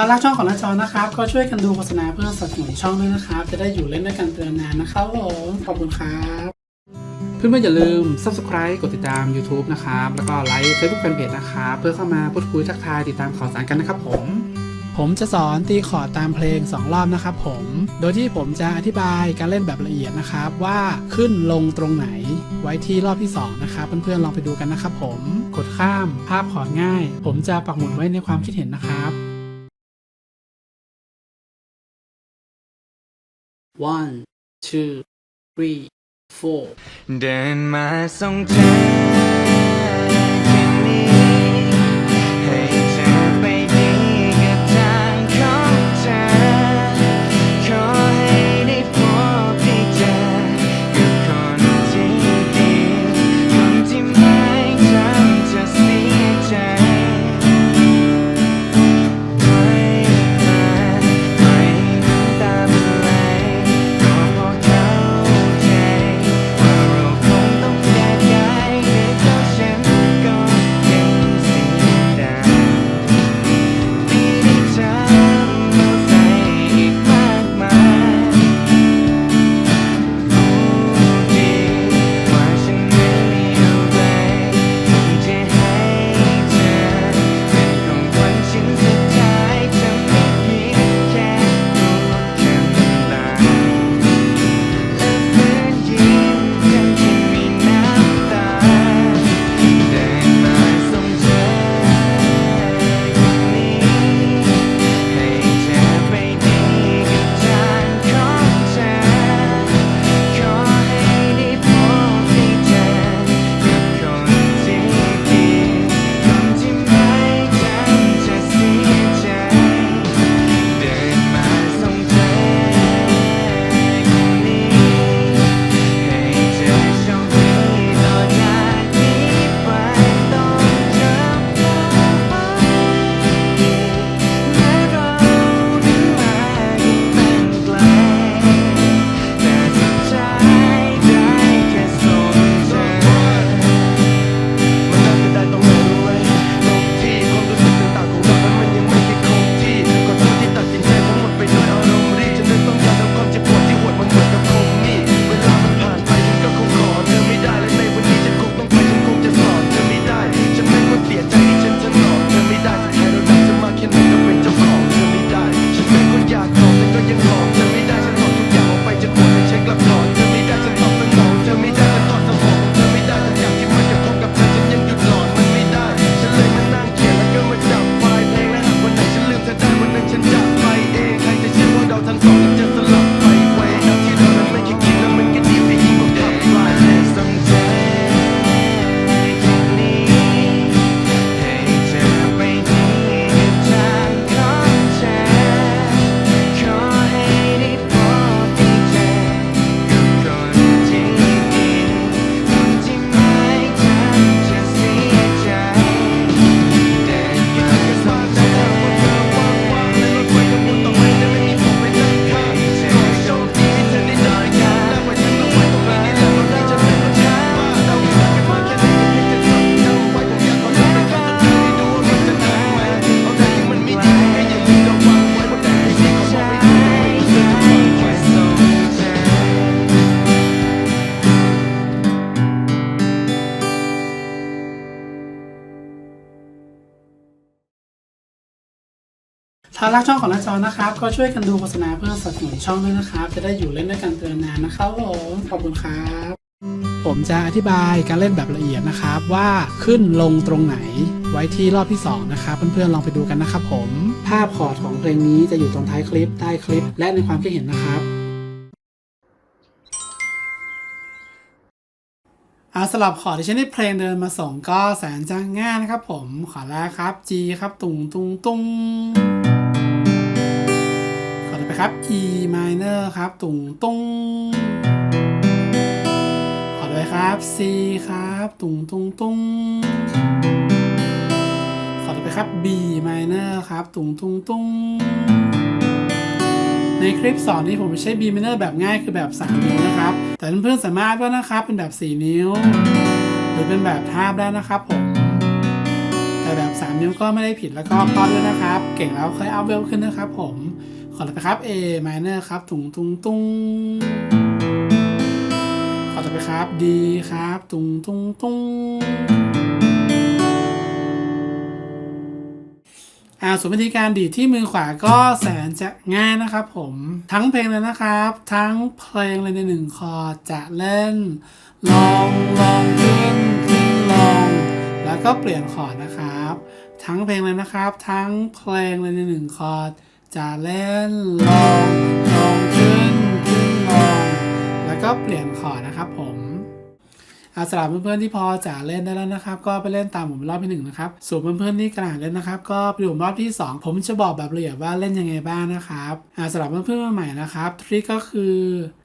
ารักช่องของน้าจอนะครับ ก็ช่วยกันดูโฆษณาเพื่อสนับสนุนช่องด้วยนะครับ จะได้อยู่เล่นด้วยกันเตือนนานนะครับผมขอบคุณครับ เพื่อนๆอย่าลืม subscribe กดติดตาม YouTube นะครับ แล้วก็ไลค์ Facebook Fanpage นะครับเพื่อเข้ามาพูดคุยทักทายติดตามข่าวสารกันนะครับผม ผมจะสอนตีคอร์ดตามเพลง 2 รอบนะครับผม โดยที่ผมจะอธิบายการเล่นแบบละเอียดนะครับ ว่าขึ้นลงตรงไหน ไว้ที่รอบที่ 2 นะครับ เพื่อนๆลองไปดูกันนะครับผม กดข้ามภาพคอร์ดง่าย ผมจะปักหมุดไว้ในความคิดเห็นนะครับ one two three four เดินมาส่งเธอ ถ้ารักช่องของน้าจอนะครับ ก็ช่วยกันดูโฆษณาเพื่อสนับสนุนช่องด้วยนะครับ จะได้อยู่เล่นด้วยกันเตือนนานนะครับผมขอบคุณครับผมจะอธิบายการเล่นแบบละเอียดนะครับว่าขึ้นลงตรงไหนไว้ที่รอบที่ 2 นะครับ เพื่อนๆลองไปดูกันนะครับผม ภาพคอร์ดของเพลงนี้จะอยู่ตรงท้ายคลิปใต้คลิป และในความคิดเห็นนะครับเอาสลับคอดที่ฉันได้เพลงเดินมาส่งก็แสนจะง่ายนะครับผมขอแรกครับ G ครับตุงตุงตุงต่อไป ครับ E minor ครับตุงตุงขอต่อไปครับ C ครับตุงตุงตุงขอต่อไปครับ B minor ครับตุงตุงตุงในคลิปสอนนี้ผมใช้ B minor แบบง่ายคือแบบ 3 นิ้วนะครับ แต่เพื่อนๆสามารถว่านะครับเป็นแบบ 4 นิ้ว หรือเป็นแบบทาบได้นะครับผมแต่แบบ 3 นิ้วก็ไม่ได้ผิดแล้วก็เพราะด้วยนะครับ เก่งแล้วค่อยอัพเวลขึ้นนะครับผม ขอต่อไปครับ A minor ครับตุงตุงตุงขอต่อไปครับ D ครับตุงตุงตุงอ่าส่วนวิธีการดีดที่มือขวาก็แสนจะง่ายนะครับผมทั้งเพลงเลยนะครับ ทั้งเพลงเลยในหนึ่งคอจะเล่น ลองลองขึ้นขึ้นลอง แล้วก็เปลี่ยนคอร์ดนะครับ ทั้งเพลงเลยนะครับ ทั้งเพลงเลยในหนึ่งคอร์ด จะเล่นลองลองขึ้นขึ้นลองแล้วก็เปลี่ยนคอร์ดนะครับผมอาสำหรับเพื่อนๆที่พอจะเล่นได้แล้วนะครับ ก็ไปเล่นตามผมรอบที่หนึ่งนะครับ ส่วนเพื่อนๆที่กระหน่ำเล่นนะครับ ก็ไปดูรอบที่สองผมจะบอกแบบละเอียดว่าเล่นยังไงบ้างนะครับอาสำหรับเพื่อนๆใหม่นะครับทริคก็คือ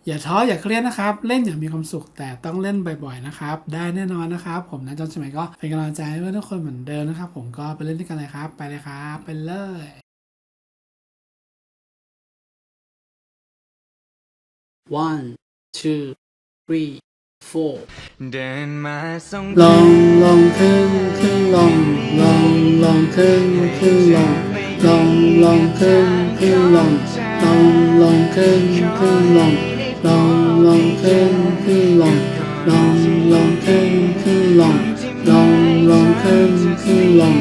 อย่าท้ออย่าเครียดนะครับ เล่นอย่างมีความสุขแต่ต้องเล่นบ่อยๆนะครับ ได้แน่นอนนะครับ ผมนะจอนสมัยก็เป็นกำลังใจให้เพื่อนทุกคนเหมือนเดิมนะครับ ผมก็ไปเล่นด้วยกันเลยครับ ไปเลยครับไปเลย one two three four เดินมาส่งลองลองขึ้นขึ้นลองลองลองขึ้นขึ้นลองลองลองขึ้นขึ้นลองลองลองขึ้นขึ้นลองลองลองขึ้นขึ้นลองลองลองขึ้นขึ้นลองลองลองขึ้นขึ้นลอง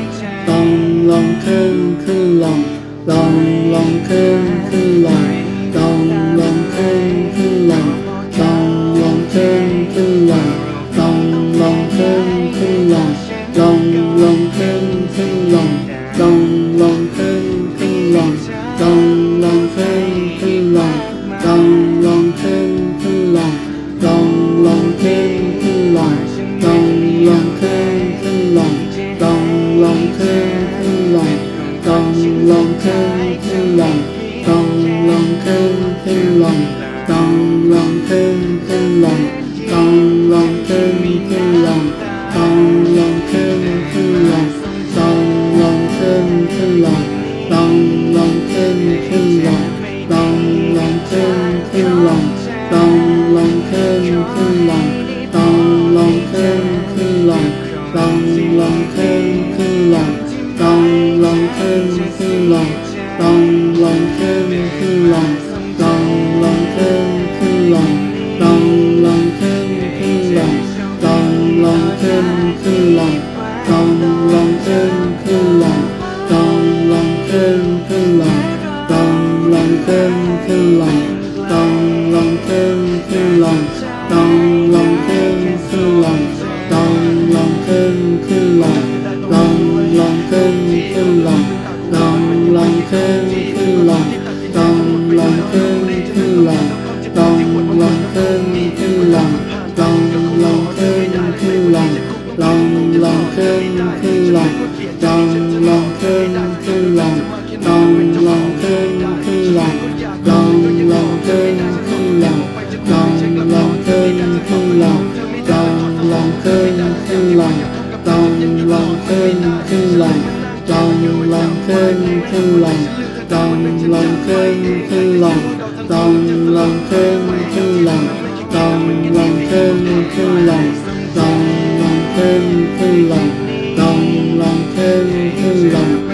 ลองลองขึ้นขึ้นลองลองลองขึ้นขึ้นลอง องขึ้นขึ้นลงลองลองขึ้นขึ้นลงลองลองขึ้นขึ้นลงลองลองขึ้นขึ้นลงลองลองขึ้นขึ้นลงลองลองขึ้นขึ้นลงลองลองขึ้นขึ้นลงลองลองขึ้นขึ้นลงลองลองขึ้น นขึ้นลองลองลองขึ้นขึ้นลองลองลองขึ้นขึ้นลองลองลองขึ้นขึ้นลองลองลองขึ้นขึ้นลองลองลองขึ้นขึ้นลองลองลองขึ้นขึ้นลองลองลองขึ้นขึ้นลองลองลองขึ้นขึ้นลองลองลองขึ้นขึ้นลองลองลองขึ้นขึ้นลองลองลองขึ้นขึ้นลอง ลองลองขึ้นขึ้นลงลองลองขึ้นขึ้นลงลองลองขึ้นขึ้นลงลองลองขึ้นขึ้นลงลองลองขึ้นขึ้นลงลองลองขึ้นขึ้นลง